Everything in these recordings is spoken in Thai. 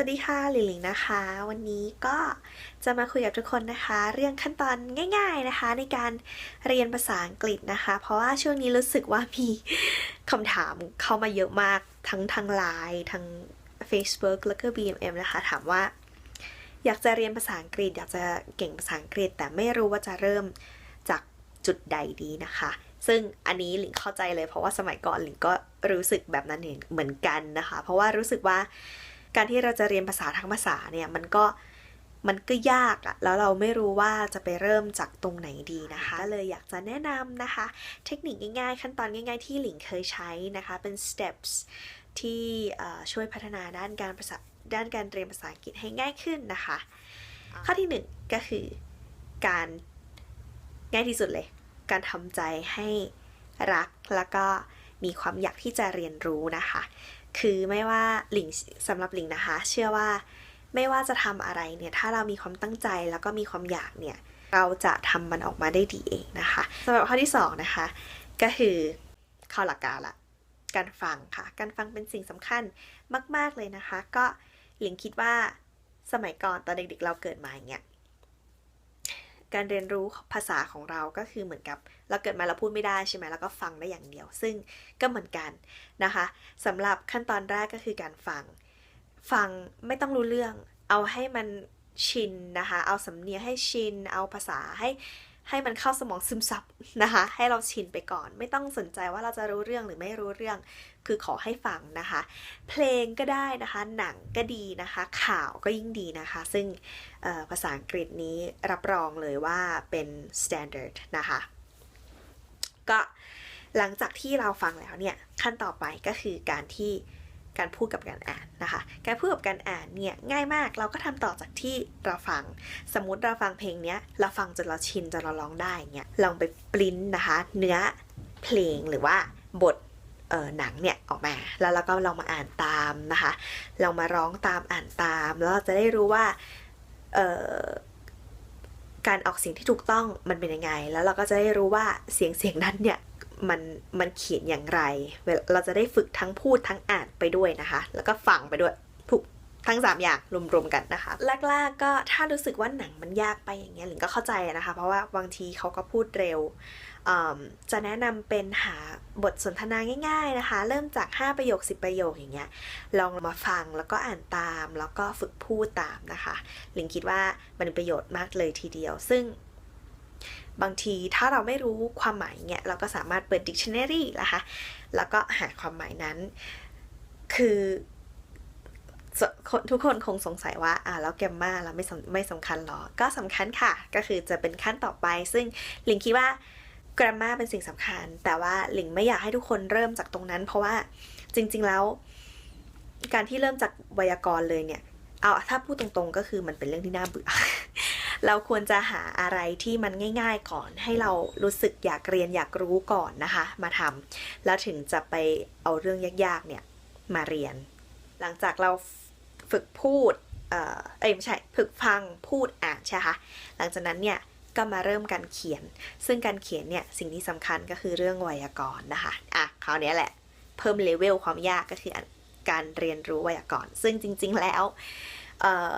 วัสดีค่ะหลิงหลิงนะคะ วันนี้ก็จะมาคุยกับทุกคนนะคะ เรื่องขั้นตอนง่าย ๆนะคะ ในการเรียนภาษาอังกฤษนะคะ เพราะว่าช่วงนี้รู้สึกว่ามีคำถามเข้ามาเยอะมากทั้งทางไลน์ทาง Facebook แล้วก็ BMM นะคะ ถามว่า อยากจะเรียนภาษาอังกฤษ อยากจะเก่งภาษาอังกฤษ แต่ไม่รู้ว่าจะเริ่มจากจุดใดดีนะคะ ซึ่งอันนี้หลิงเข้าใจเลย เพราะว่าสมัยก่อนหลิงก็รู้สึกแบบนั้นเหมือนกันนะคะ เพราะว่ารู้สึกว่า การที่เราจะเรียนภาษาทั้งภาษาเนี่ยมันก็มันก็ยากอะแล้วเราไม่รู้ว่าจะไปเริ่มจากตรงไหนดีนะคะก็เลยอยากจะแนะนำนะคะ เทคนิคง่ายๆ ขั้นตอนง่ายๆ ที่หลิงเคยใช้นะคะ เป็น steps ที่ช่วยพัฒนาด้านการภาษาด้านการเรียนภาษาอังกฤษให้ง่ายขึ้นนะคะ ข้อที่หนึ่งก็คือการง่ายที่สุดเลย การทำใจให้รักแล้วก็ มีความอยากที่จะเรียนรู้นะคะ คือไม่ว่าหลิงสำหรับหลิงนะคะ เชื่อว่าไม่ว่าจะทำอะไรเนี่ย ถ้าเรามีความตั้งใจแล้วก็มีความอยากเนี่ย เราจะทำมันออกมาได้ดีเองนะคะสำหรับข้อที่สองนะคะ ก็คือข้าหลักการละ การฟังค่ะ การฟังเป็นสิ่งสำคัญมาก ๆเลยนะคะ ก็หลิงคิดว่าสมัยก่อนตอนเด็กๆเราเกิดมาอย่างเงี้ย การเรียนรู้ภาษาของเราก็คือเหมือนกับเราเกิดมาเราพูดไม่ได้ใช่ไหมแล้วก็ฟังได้อย่างเดียว ซึ่งก็เหมือนกันนะคะสำหรับขั้นตอนแรกก็คือการฟัง ฟังไม่ต้องรู้เรื่อง เอาให้มันชินนะคะ เอาสำเนียงให้ชิน เอาภาษาให้ ให้มันเข้าสมองซึมซับนะคะ ให้เราชินไปก่อน ไม่ต้องสนใจว่าเราจะรู้เรื่องหรือไม่รู้เรื่อง คือขอให้ฟังนะคะ เพลงก็ได้นะคะ หนังก็ดีนะคะ ข่าวก็ยิ่งดีนะคะ ซึ่งภาษาอังกฤษนี้รับรองเลยว่าเป็น standard นะคะ ก็หลังจากที่เราฟังแล้วเนี่ย ขั้นต่อไปก็คือการที่ การพูดกับการอ่านนะคะ การพูดกับการอ่านเนี่ยง่ายมากเราก็ทำต่อจากที่เราฟัง สมมติเราฟังเพลงเนี้ยเราฟังจนเราชินจนเราร้องได้เงี้ยลองไปปริ้นนะคะ เนื้อเพลงหรือว่าบทเอ่อหนังเนี่ยออกมา แล้วเราก็ลองมาอ่านตามนะคะลองมาร้องตามอ่านตาม แล้วเราจะได้รู้ว่าเออการออกเสียงที่ถูกต้องมันเป็นยังไง แล้วเราก็จะได้รู้ว่าเสียงเสียงนั้นเนี่ย มันมันเขียนอย่างไร เราจะได้ฝึกทั้งพูดทั้งอ่านไปด้วยนะคะ แล้วก็ฟังไปด้วยทุกทั้ง 3 อย่างรวมๆกันนะคะแรกๆก็ถ้ารู้สึกว่าหนังมันยากไปอย่างเงี้ยหลิงก็เข้าใจนะคะ เพราะว่าบางทีเขาก็พูดเร็ว จะแนะนำเป็นหาบทสนทนาง่าย ๆนะคะ เริ่มจาก 5 ประโยค 10 ประโยคอย่างเงี้ยลองมาฟังแล้วก็อ่านตาม แล้วก็ฝึกพูดตามนะคะ หลิงคิดว่ามันเป็นประโยชน์มากเลยทีเดียว ซึ่ง บางทีถ้าเราไม่รู้ความหมายเนี่ยเราก็สามารถเปิด dictionary นะคะแล้วก็หาความหมายนั้น คือทุกคนคงสงสัยว่าอ่าแล้วแกมมาเราไม่ไม่สำคัญหรอ ก็สำคัญค่ะ ก็คือจะเป็นขั้นต่อไป ซึ่งหลิงคิดว่า grammar เป็นสิ่งสำคัญ แต่ว่าหลิงไม่อยากให้ทุกคนเริ่มจากตรงนั้น เพราะว่าจริง ๆแล้ว การที่เริ่มจากไวยากรณ์เลยเนี่ย เอาถ้าพูดตรงๆ ก็คือมันเป็นเรื่องที่น่าเบื่อ เราควรจะหาอะไรที่มันง่าย ๆ ก่อน ให้เรารู้สึกอยากเรียนอยากรู้ก่อนนะคะ มาทำแล้วถึงจะไปเอาเรื่องยากๆเนี่ยมาเรียน หลังจากเราฝึกพูดเอ่อเอ้ยไม่ใช่ฝึกฟังพูดอ่านใช่ไหมคะหลังจากนั้นเนี่ยก็มาเริ่มการเขียน ซึ่งการเขียนเนี่ยสิ่งที่สำคัญก็คือเรื่องไวยากรณ์นะคะ อะคราวนี้แหละเพิ่มเลเวลความยากก็คือการเรียนรู้ไวยากรณ์ ซึ่งจริง ๆ แล้วเอ่อ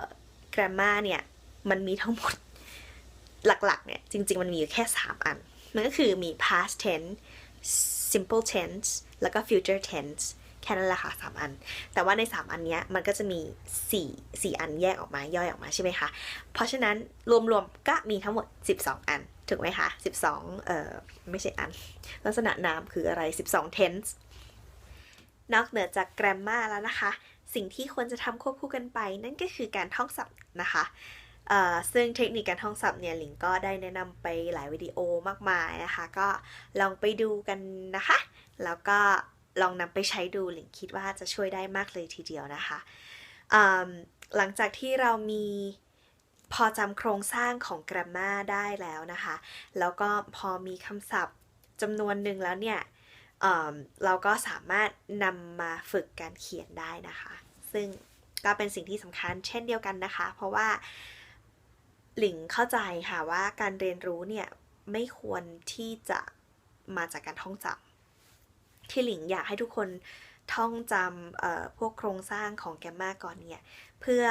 grammar เนี่ย มันมีทั้งหมดหลักๆ เนี่ย จริง ๆ มันมีอยู่แค่ 3 อัน มันก็คือมี past tense simple tense แล้วก็ future tense แค่นั้นแหละค่ะสามอัน แต่ว่าใน 3 อันเนี้ยมันก็จะมี 4 4 อันแยกออกมาย่อยออกมาใช่ไหมคะ เพราะฉะนั้นรวมๆ ก็มีทั้งหมด 12 อัน ถูกไหมคะ 12 เอ่อ ไม่ใช่อัน ลักษณะนามคืออะไร 12 tense นอกเหนือจาก grammar แล้วนะคะ สิ่งที่ควรจะทำควบคู่กันไป นั่นก็คือการท่องศัพท์นะคะ ซึ่งเทคนิคการท่องศัพท์เนี่ยหลิงก็ได้แนะนำไปหลายวิดีโอมากมายนะคะ ก็ลองไปดูกันนะคะ แล้วก็ลองนำไปใช้ดูหลิงคิดว่าจะช่วยได้มากเลยทีเดียวนะคะหลังจากที่เรามีพอจำโครงสร้างของ grammar ได้แล้วนะคะ แล้วก็พอมีคำศัพท์จำนวนหนึ่งแล้วเนี่ยเเราก็สามารถนำมาฝึกการเขียนได้นะคะ ซึ่งก็เป็นสิ่งที่สำคัญเช่นเดียวกันนะคะ เพราะว่า หลิงเข้าใจค่ะว่าการเรียนรู้เนี่ยไม่ควรที่จะมาจากการท่องจำที่หลิงอยากให้ทุกคนท่องจำเอ่อพวกโครงสร้างของแกมมาก่อนเนี่ยเพื่อ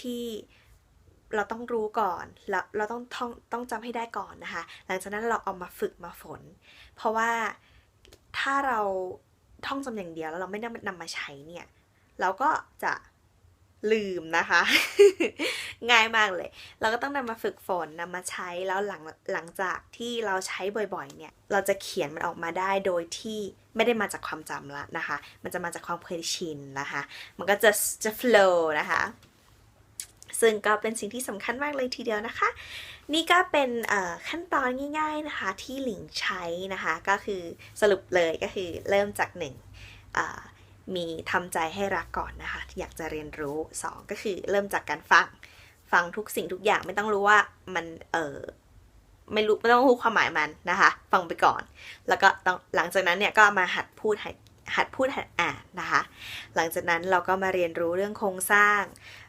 ที่เราต้องรู้ก่อนแล้วเราต้องท่องต้องจำให้ได้ก่อนนะคะ หลังจากนั้นเราเอามาฝึกมาฝน เพราะว่าถ้าเราท่องจำอย่างเดียวแล้วเราไม่ได้นำมาใช้เนี่ย เราก็จะลืมนะคะ ง่ายมากเลย เราก็ต้องนำมาฝึกฝนนำมาใช้แล้วหลังหลังจากที่เราใช้บ่อยๆ เนี่ย เราจะเขียนมันออกมาได้โดยที่ไม่ได้มาจากความจำละนะคะ มันจะมาจากความเคยชินนะคะ มันก็จะจะ flow นะคะ ซึ่งก็เป็นสิ่งที่สำคัญมากเลยทีเดียวนะคะ นี่ก็เป็นขั้นตอนง่าย ๆนะคะที่หลิงใช้นะคะ ก็คือสรุปเลยก็คือเริ่มจากหนึ่งมีทำใจให้รักก่อนนะคะ อยากจะเรียนรู้ 2 ก็คือเริ่มจากการฟัง ฟังทุกสิ่งทุกอย่างไม่ต้องรู้ว่ามันเออไม่รู้ไม่ต้องรู้ความหมายมันนะคะ ฟังไปก่อน แล้วก็ต้องหลังจากนั้นเนี่ยก็มาหัดพูดหัดหัดพูดหัดอ่านนะคะ หลังจากนั้นเราก็มาเรียนรู้เรื่องโครงสร้าง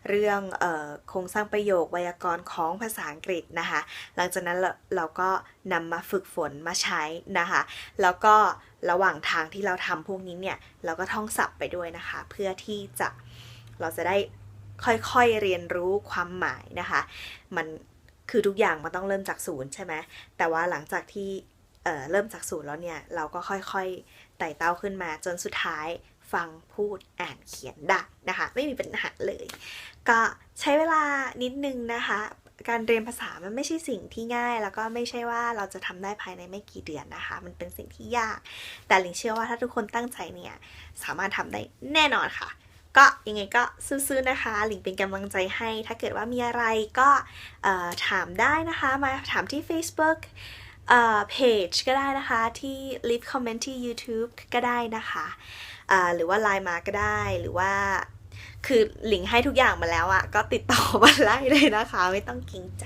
เรื่องออโครงสร้างประโยคไวยากรณ์ของภาษาอังกฤษนะคะ หลังจากนั้นเราเราก็นำมาฝึกฝนมาใช้นะคะ แล้วก็ระหว่างทางที่เราทำพวกนี้เนี่ย เราก็ท่องศัพท์ไปด้วยนะคะ เพื่อที่จะเราจะได้ ค่อยๆเรียนรู้ความหมายนะคะ มันคือทุกอย่างมันต้องเริ่มจากศูนย์ใช่ไหมแต่ว่าหลังจากที่เเริ่มจากศูนย์แล้วเนี่ย เราก็ค่อยๆไต่เต้าขึ้นมาจนสุดท้ายฟังพูดอ่านเขียนได้นะคะ ไม่มีปัญหาเลย ก็ใช้เวลานิดนึงนะคะ การเรียนภาษามันไม่ใช่สิ่งที่ง่าย แล้วก็ไม่ใช่ว่าเราจะทำได้ภายในไม่กี่เดือนนะคะ มันเป็นสิ่งที่ยาก แต่ลิงเชื่อว่าถ้าทุกคนตั้งใจเนี่ย สามารถทำได้แน่นอนค่ะ ก็ยังไงก็ซื้อๆนะคะ หลิงเป็นกำลังใจให้ ถ้าเกิดว่ามีอะไรก็ถามได้นะคะ มาถามที่ Facebook เพจก็ได้นะคะที่ leave comment ที่ YouTube ก็ได้นะคะหรือว่าไลน์มาก็ได้หรือว่าคือหลิงให้ทุกอย่างมาแล้วอะก็ติดต่อมาไล่เลยนะคะ ไม่ต้องเกรงใจ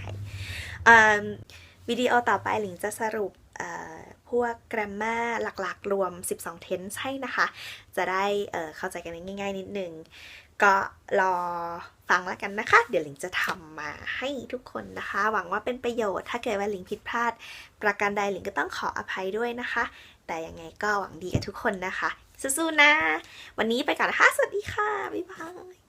วิดีโอต่อไปหลิงจะสรุป พวกกรามาหลักๆ รวม 12 tense ให้นะคะ จะได้เข้าใจกันง่าย ๆ นิดนึง ก็รอฟังแล้วกันนะคะ เดี๋ยวหลิงจะทำมาให้ทุกคนนะคะ หวังว่าเป็นประโยชน์ ถ้าเกิดว่าหลิงผิดพลาด ประการใดหลิงก็ต้องขออภัยด้วยนะคะ แต่ยังไงก็หวังดีกับทุกคนนะคะ สู้ๆนะ วันนี้ไปก่อนนะคะ สวัสดีค่ะ บ๊ายบาย